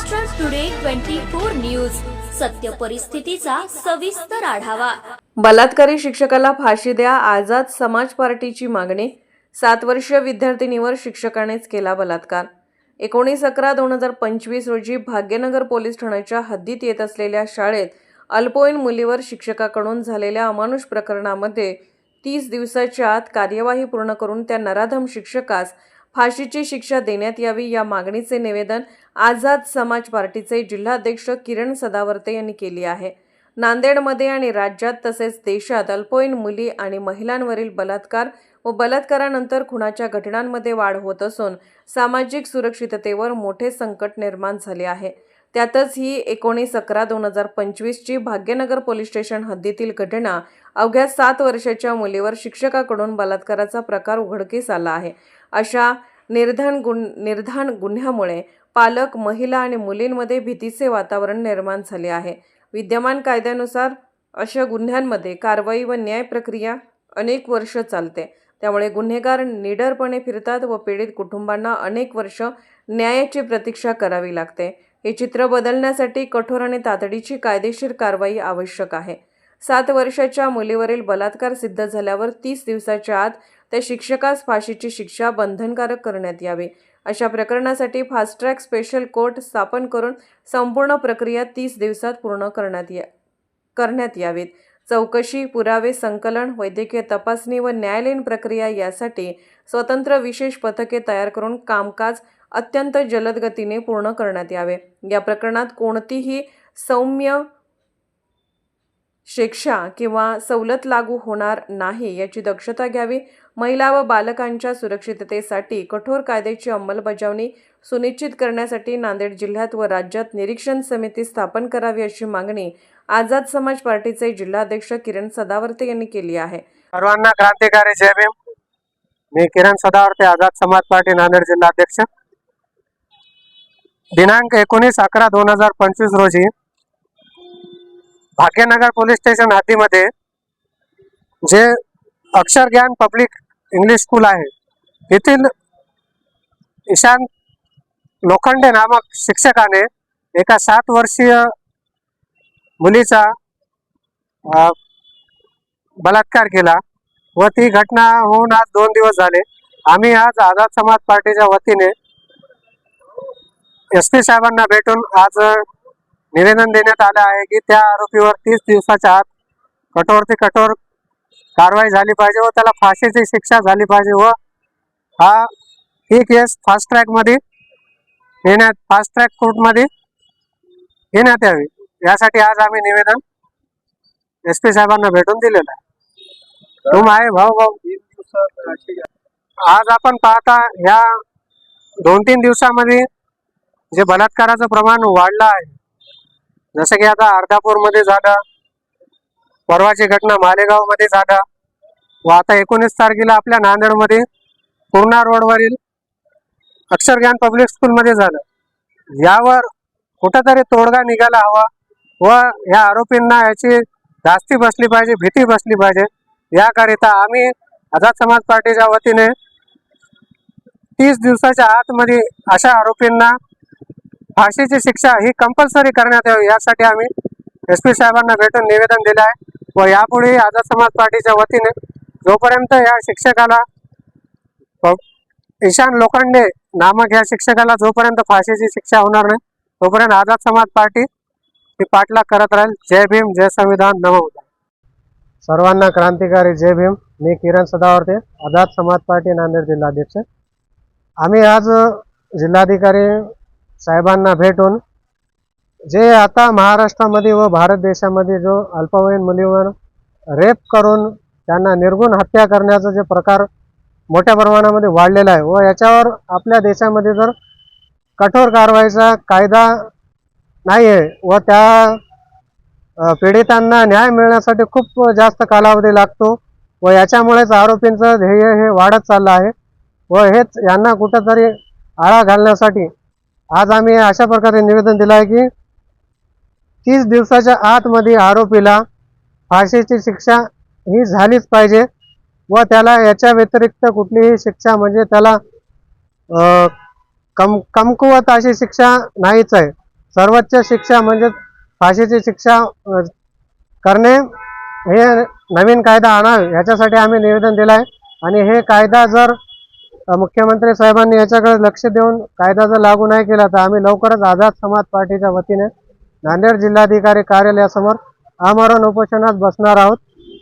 Maharashtra today twenty four news सत्य परिस्थितीचा सविस्तर आढावा. बलात्कारी शिक्षकाला फाशी द्या आझाद समाज पार्टीची मागणी. सात वर्षीय विद्यार्थिनीवर शिक्षकानेच केला बलात्कार. एकोणीस अकरा दोन हजार पंचवीस रोजी भाग्यनगर पोलीस ठाण्याच्या हद्दीत येत असलेल्या शाळेत अल्पवयीन मुलीवर शिक्षकाकडून झालेल्या अमानुष प्रकरणामध्ये तीस दिवसाच्या आत कार्यवाही पूर्ण करून त्या नराधम शिक्षकास फाशीची शिक्षा देण्यात यावी या मागणीचे निवेदन आझाद समाज पार्टीचे जिल्हाध्यक्ष किरण सदावर्ते यांनी केली आहे. नांदेडमध्ये आणि राज्यात तसेच देशात अल्पवयीन मुली आणि महिलांवरील बलात्कार व बलात्कारानंतर खुनाच्या घटनांमध्ये वाढ होत असून सामाजिक सुरक्षिततेवर मोठे संकट निर्माण झाले आहे. त्यातच ही एकोणीस अकरा दोन हजार पंचवीसची भाग्यनगर पोलीस स्टेशन हद्दीतील घटना अवघ्या सात वर्षाच्या मुलीवर शिक्षकाकडून बलात्काराचा प्रकार उघडकीस आला आहे. अशा निर्धन गुण निर्धान गुन्ह्यामुळे पालक महिला आणि मुलींमध्ये भीतीचे वातावरण निर्माण झाले आहे. विद्यमान कायद्यानुसार अशा गुन्ह्यांमध्ये कारवाई व न्याय प्रक्रिया अनेक वर्ष चालते. त्यामुळे गुन्हेगार निडरपणे फिरतात व पीडित कुटुंबांना अनेक वर्ष न्यायाची प्रतीक्षा करावी लागते. हे चित्र बदलण्यासाठी कठोर आणि तातडीची कायदेशीर कारवाई आवश्यक आहे. सात वर्षाच्या मुलीवरील बलात्कार सिद्ध झाल्यावर तीस दिवसाच्या आत त्या शिक्षकास फाशीची शिक्षा बंधनकारक करण्यात यावी. अशा प्रकरणासाठी फास्ट ट्रॅक स्पेशल कोर्ट स्थापन करून संपूर्ण प्रक्रिया तीस दिवसात पूर्ण करण्यात या करण्यात यावीत. चौकशी पुरावे संकलन वैद्यकीय तपासणी व न्यायालयीन प्रक्रिया यासाठी स्वतंत्र विशेष पथके तयार करून कामकाज अत्यंत जलदगतीने पूर्ण करण्यात यावे. या प्रकरणात कोणतीही सौम्य शिक्षा किंवा सवलत लागू होणार नाही याची दक्षता घ्यावी. महिला व बालकांच्या सुरक्षिततेसाठी कठोर कायद्याची अंमलबजावणी सुनिश्चित करण्यासाठी नांदेड जिल्ह्यात व राज्यात निरीक्षण समिती स्थापन करावी अशी मागणी आझाद समाज पार्टीचे जिल्हाध्यक्ष किरण सदावर्ते यांनी केली आहे. सर्वांना क्रांतिकारी जय भीम. मी किरण सदावर्ते आझाद समाज पार्टी नांदेड जिल्हाध्यक्ष. दिनांक एकोणीस अकरा दोन हजार पंचवीस रोजी भाग्यनगर पोलीस स्टेशन हद्दीमध्ये जे अक्षर ज्ञान पब्लिक इंग्लिश स्कूल आहे येथील ईशान लोखंडे नामक शिक्षकाने एका सात वर्षीय मुलीचा बलात्कार केला व ती घटना होऊन आज दोन दिवस झाले. आम्ही आज आझाद समाज पार्टीच्या वतीने एस पी साहेबांना भेटून आज निवेदन देण्यात आलं आहे की त्या आरोपीवर तीस दिवसाच्या आत कठोर ते कठोर कारवाई झाली पाहिजे व त्याला फाशीची शिक्षा झाली पाहिजे व हा ही केस फास्ट ट्रॅकमध्ये येण्यात फास्ट ट्रॅक कोर्टमध्ये घेण्यात यावी. यासाठी आज आम्ही निवेदन एस पी साहेबांना भेटून दिलेलं आहे. तुम आहे भाऊ भाऊ. आज आपण पाहता ह्या दोन तीन दिवसामध्ये जे बलात्काराचं प्रमाण वाढलं आहे जसं की आता अर्धापूरमध्ये झालं परवाची घटना मालेगावमध्ये झालं. व आता एकोणीस तारखेला आपल्या नांदेडमध्ये पूर्णा रोडवरील अक्षरज्ञान पब्लिक स्कूलमध्ये झालं. यावर कुठंतरी तोडगा निघायला हवा व ह्या आरोपींना याची धास्ती बसली पाहिजे भीती बसली पाहिजे. याकरिता आम्ही आझाद समाज पार्टीच्या वतीने तीस दिवसाच्या आतमध्ये अशा आरोपींना फाशीची शिक्षा ही कंपल्सरी करण्यात यावी. यासाठी आम्ही एस पी साहेबांना भेटून निवेदन दिलं आहे व यापुढे आझाद समाज पार्टीच्या वतीने जोपर्यंत या शिक्षकाला प- ईशान लोखंडे नामक या शिक्षकाला जोपर्यंत फाशीची शिक्षा होणार नाही तोपर्यंत आझाद समाज पार्टी ही पाठलाग करत राहील. जय भीम जय संविधान. नमो सर्वांना क्रांतिकारी जय भीम. मी किरण सदावर्ते आझाद समाज पार्टी नांदेड जिल्हाध्यक्ष. आम्ही आज जिल्हाधिकारी साहेबांना भेटून जे आता महाराष्ट्रामध्ये व भारत देशामध्ये जो अल्पवयीन मुलीवर रेप करून त्यांना निर्गुण हत्या करण्याचा जे प्रकार मोठ्या प्रमाणामध्ये वाढलेला आहे व याच्यावर आपल्या देशामध्ये जर कठोर कारवाईचा कायदा नाही आहे व त्या पीडितांना न्याय मिळण्यासाठी खूप जास्त कालावधी लागतो व याच्यामुळेच आरोपींचं ध्येय हे वाढत चाललं आहे व हेच यांना कुठंतरी आळा घालण्यासाठी आज आम्ही अशा प्रकारे निवेदन दिलं आहे की तीस दिवसाच्या आतमध्ये आरोपीला फाशीची शिक्षा ही झालीच पाहिजे व त्याला याच्या व्यतिरिक्त कुठलीही शिक्षा म्हणजे त्याला कम कमकुवत अशी शिक्षा नाहीच आहे. सर्वोच्च शिक्षा म्हणजे फाशीची शिक्षा करणे हे नवीन कायदा आणावे याच्यासाठी आम्ही निवेदन दिलं आहे. आणि हे कायदा जर मुख्यमंत्री साहेबांनी याच्याकडे लक्ष देऊन कायदा जर लागू नाही केला तर आम्ही लवकरच आझाद समाज पार्टीच्या वतीने नांदेड जिल्हाधिकारी कार्यालयासमोर आमरण उपोषणात बसणार आहोत.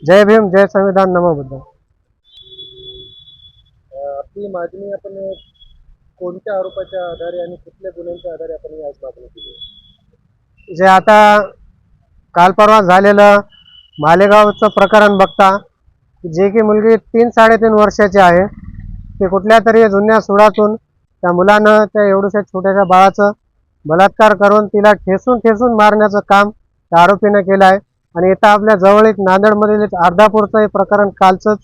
जय भीम जय संविधान नमो बुद्ध. आपली मागणी आपण कोणत्या आरोपाच्या आधारे आणि कुठल्या गुन्ह्यांच्या आधारे आपण आज मागणी केली? जे आता काल परवा झालेलं मालेगावचं प्रकरण बघता जे की मुलगी तीन साडेतीन वर्षाची आहे. ते कुठल्या तरी जुन्या सुडातून त्या मुलानं त्या एवढ्याशा छोट्याशा बाळाचं बलात्कार करून तिला ठेसून ठेसून मारण्याचं काम त्या आरोपीनं केलं आहे आणि इथं आपल्या जवळीत नांदेडमधील एक अर्धापूरचं हे प्रकरण कालचंच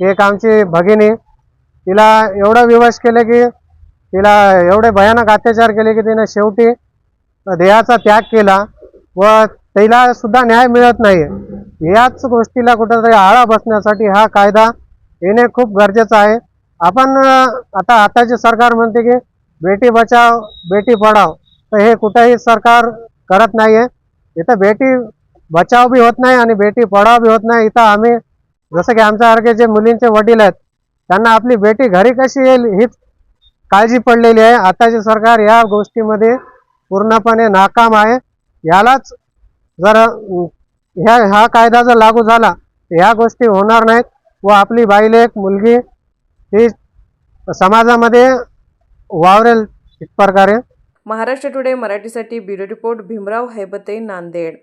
एक आमची भगिनी तिला एवढं विवश केलं की तिला एवढे भयानक अत्याचार केले की तिनं शेवटी देहाचा त्याग केला व तिला सुद्धा न्याय मिळत नाही याच गोष्टीला कुठेतरी आळा बसण्यासाठी हा कायदा येणे खूप गरजेचं आहे. आपण आता आताचे सरकार म्हणते की बेटी बचाव बेटी पढाव तर हे कुठंही सरकार करत नाही आहे इथं बेटी बचाव बी होत नाही आणि बेटी पढाव बी होत नाही. इथं आम्ही जसं की आमच्यासारखे जे मुलींचे वडील आहेत त्यांना आपली बेटी घरी कशी येईल हीच काळजी पडलेली आहे. आताचे सरकार या गोष्टीमध्ये पूर्णपणे नाकाम आहे. यालाच जर ह्या हा कायदा जर लागू झाला तर ह्या गोष्टी होणार नाहीत. व आपली बाईलेक मुलगी ही समाजामध्ये वावरेल एक प्रकारे महाराष्ट्र टुडे मराठीसाठी ब्युरो रिपोर्ट भीमराव हैबते नांदेड.